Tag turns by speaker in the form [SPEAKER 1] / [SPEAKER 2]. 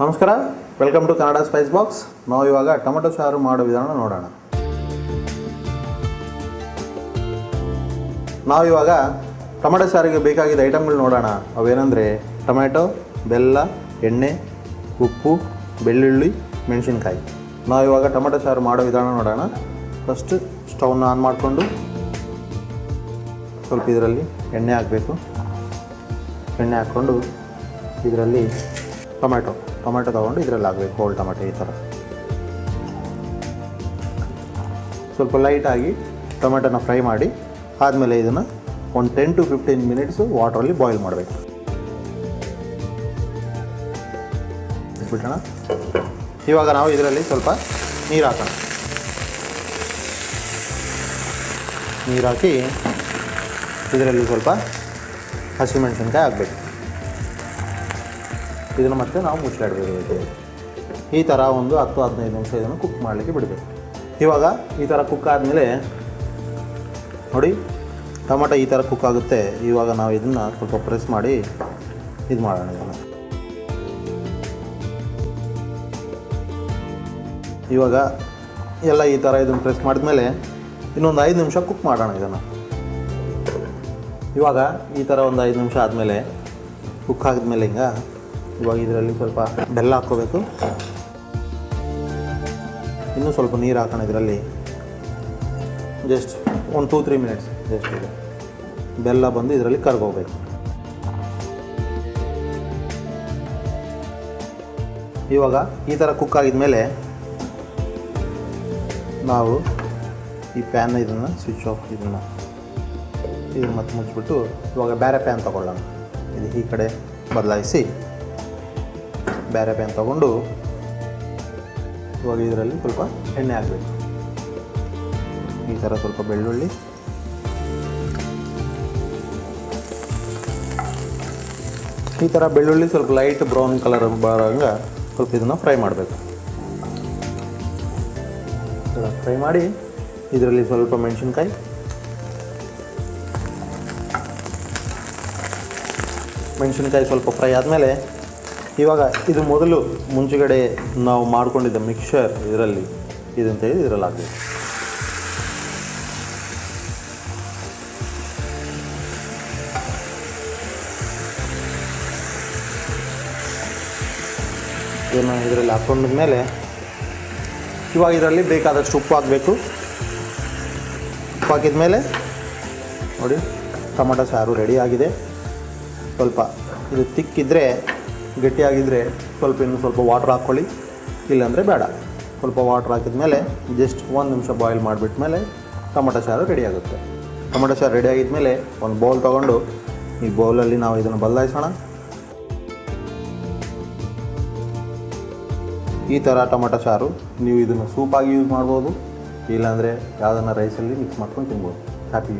[SPEAKER 1] ನಮಸ್ಕಾರ. Welcome to Kannada spice box ನಾವು ಇವಾಗ ಟೊಮೆಟೊ ಸಾರು ಮಾಡೋ ವಿಧಾನ ನೋಡೋಣ. ನಾವು ಇವಾಗ ಟೊಮೆಟೊ ಸಾರಿಗೆ ಬೇಕಾಗಿದ್ದ ಐಟಮ್ಗಳು ನೋಡೋಣ. ಅವೇನೆಂದರೆ ಟೊಮೆಟೊ, ಬೆಲ್ಲ, ಎಣ್ಣೆ, ಉಪ್ಪು, ಬೆಳ್ಳುಳ್ಳಿ, ಮೆಣಸಿನ್ಕಾಯಿ. ನಾವು ಇವಾಗ ಟೊಮೆಟೊ ಸಾರು ಮಾಡೋ ವಿಧಾನ ನೋಡೋಣ. ಫಸ್ಟ್ ಸ್ಟವ್ನ ಆನ್ ಮಾಡಿಕೊಂಡು ಸ್ವಲ್ಪ ಇದರಲ್ಲಿ ಎಣ್ಣೆ ಹಾಕಬೇಕು. ಎಣ್ಣೆ ಹಾಕ್ಕೊಂಡು ಇದರಲ್ಲಿ ಟೊಮೆಟೊ. ಟೊಮೆಟೊ ತೊಗೊಂಡು ಇದರಲ್ಲಿ ಹಾಕಬೇಕು ಹೋಲ್ ಟೊಮೆಟೊ ಈ ಥರ. ಸ್ವಲ್ಪ ಲೈಟಾಗಿ ಟೊಮೆಟೊನ ಫ್ರೈ ಮಾಡಿ, ಆದಮೇಲೆ ಇದನ್ನು ಒಂದು ಟೆನ್ ಟು ಫಿಫ್ಟೀನ್ ಮಿನಿಟ್ಸು ವಾಟ್ರಲ್ಲಿ ಬಾಯ್ಲ್ ಮಾಡಬೇಕು. ಬಿಡೋಣ ಇವಾಗ ನಾವು ಇದರಲ್ಲಿ ಸ್ವಲ್ಪ ನೀರು ಹಾಕೋಣ. ನೀರು ಹಾಕಿ ಇದರಲ್ಲಿ ಸ್ವಲ್ಪ ಹಸಿಮೆಣಸಿನ್ಕಾಯಿ ಹಾಕಬೇಕು. ಇದನ್ನು ಮತ್ತೆ ನಾವು ಮುಚ್ಚಲಾಡಬೇಕು ಈ ಥರ ಒಂದು ಹತ್ತು ಹದಿನೈದು ನಿಮಿಷ ಇದನ್ನು ಕುಕ್ ಮಾಡಲಿಕ್ಕೆ ಬಿಡಬೇಕು. ಇವಾಗ ಈ ಥರ ಕುಕ್ ಆದಮೇಲೆ ನೋಡಿ, ಟೊಮೆಟೊ ಈ ಥರ ಕುಕ್ ಆಗುತ್ತೆ. ಇವಾಗ ನಾವು ಇದನ್ನು ಸ್ವಲ್ಪ ಪ್ರೆಸ್ ಮಾಡಿ ಇದು ಮಾಡೋಣ ಇದನ್ನು. ಇವಾಗ ಎಲ್ಲ ಈ ಥರ ಇದನ್ನು ಪ್ರೆಸ್ ಮಾಡಿದ್ಮೇಲೆ ಇನ್ನೊಂದು ಐದು ನಿಮಿಷ ಕುಕ್ ಮಾಡೋಣ ಇದನ್ನು. ಇವಾಗ ಈ ಥರ ಒಂದು ಐದು ನಿಮಿಷ ಆದಮೇಲೆ ಕುಕ್ ಆಗಿದ್ಮೇಲೆ ಹಿಂಗ ಇವಾಗ ಇದರಲ್ಲಿ ಸ್ವಲ್ಪ ಬೆಲ್ಲ ಹಾಕ್ಕೋಬೇಕು. ಇನ್ನೂ ಸ್ವಲ್ಪ ನೀರು ಹಾಕೋಣ ಇದರಲ್ಲಿ. ಜಸ್ಟ್ ಒಂದು ಟೂ ತ್ರೀ ಮಿನಿಟ್ಸ್ ಜಸ್ಟ್ ಇದು. ಬೆಲ್ಲ ಬಂದು ಇದರಲ್ಲಿ ಕರ್ಗೋಗ್ಬೇಕು ಇವಾಗ ಈ ಥರ ಕುಕ್ ಆಗಿದ್ಮೇಲೆ ನಾವು ಈ ಪ್ಯಾನ್ ಇದನ್ನು ಸ್ವಿಚ್ ಆಫ್ ಇದನ್ನು. ಇದನ್ನು ಮತ್ತೆ ಮುಚ್ಚಿಬಿಟ್ಟು ಇವಾಗ ಬೇರೆ ಪ್ಯಾನ್ ತೊಗೊಳ್ಳೋಣ. ಇದು ಈ ಕಡೆ ಬದಲಾಯಿಸಿ ಬೇರೆ ಪ್ಯಾನ್ ತೊಗೊಂಡು ಇವಾಗ ಇದರಲ್ಲಿ ಸ್ವಲ್ಪ ಎಣ್ಣೆ ಹಾಕಬೇಕು. ಈ ಥರ ಸ್ವಲ್ಪ ಬೆಳ್ಳುಳ್ಳಿ. ಈ ಥರ ಬೆಳ್ಳುಳ್ಳಿ ಸ್ವಲ್ಪ ಲೈಟ್ ಬ್ರೌನ್ ಕಲರ್ ಬರೋಂಗೆ ಸ್ವಲ್ಪ ಇದನ್ನು ಫ್ರೈ ಮಾಡಬೇಕು. ಫ್ರೈ ಮಾಡಿ ಇದರಲ್ಲಿ ಸ್ವಲ್ಪ ಮೆಣಸಿನ್ಕಾಯಿ. ಮೆಣಸಿನ್ಕಾಯಿ ಸ್ವಲ್ಪ ಫ್ರೈ ಆದಮೇಲೆ ಇವಾಗ ಇದು ಮೊದಲು ಮುಂಚೆಗಡೆ ನಾವು ಮಾಡಿಕೊಂಡಿದ್ದ ಮಿಕ್ಸರ್ ಇದರಲ್ಲಿ ಇದಂತ ಹೇಳಿ ಇದರಲ್ಲಿ ಹಾಕಬೇಕು. ಇದನ್ನು ಇದರಲ್ಲಿ ಹಾಕೊಂಡ್ಮೇಲೆ ಇವಾಗ ಇದರಲ್ಲಿ ಬೇಕಾದಷ್ಟು ಉಪ್ಪು ಹಾಕಬೇಕು. ಉಪ್ಪು ಹಾಕಿದ ಮೇಲೆ ನೋಡಿ ಟೊಮೊಟೊ ಸಾರು ರೆಡಿ ಆಗಿದೆ. ಸ್ವಲ್ಪ ಇದು ತಿಕ್ಕಿದ್ರೆ ಗಟ್ಟಿಯಾಗಿದ್ದರೆ ಸ್ವಲ್ಪ ಇನ್ನು ಸ್ವಲ್ಪ ವಾಟ್ರ್ ಹಾಕ್ಕೊಳ್ಳಿ. ಇಲ್ಲಾಂದರೆ ಬೇಡ. ಸ್ವಲ್ಪ ವಾಟ್ರ್ ಹಾಕಿದ ಮೇಲೆ ಜಸ್ಟ್ ಒಂದು ನಿಮಿಷ ಬಾಯ್ಲ್ ಮಾಡಿಬಿಟ್ಮೇಲೆ ಟೊಮೊಟೊ ಸಾರು ರೆಡಿ ಆಗುತ್ತೆ. ಟೊಮಟೊ ಸಾರು ರೆಡಿ ಆಗಿದ್ಮೇಲೆ ಒಂದು ಬೌಲ್ ತೊಗೊಂಡು ಈ ಬೌಲಲ್ಲಿ ನಾವು ಇದನ್ನು ಬದಲಾಯಿಸೋಣ. ಈ ಥರ ಟೊಮೊಟೊ ಸಾರು ನೀವು ಇದನ್ನು ಸೂಪಾಗಿ ಯೂಸ್ ಮಾಡ್ಬೋದು. ಇಲ್ಲಾಂದರೆ ಯಾವುದನ್ನು ರೈಸಲ್ಲಿ ಮಿಕ್ಸ್ ಮಾಡ್ಕೊಂಡು ತಿನ್ಬೋದು. ಹ್ಯಾಪಿ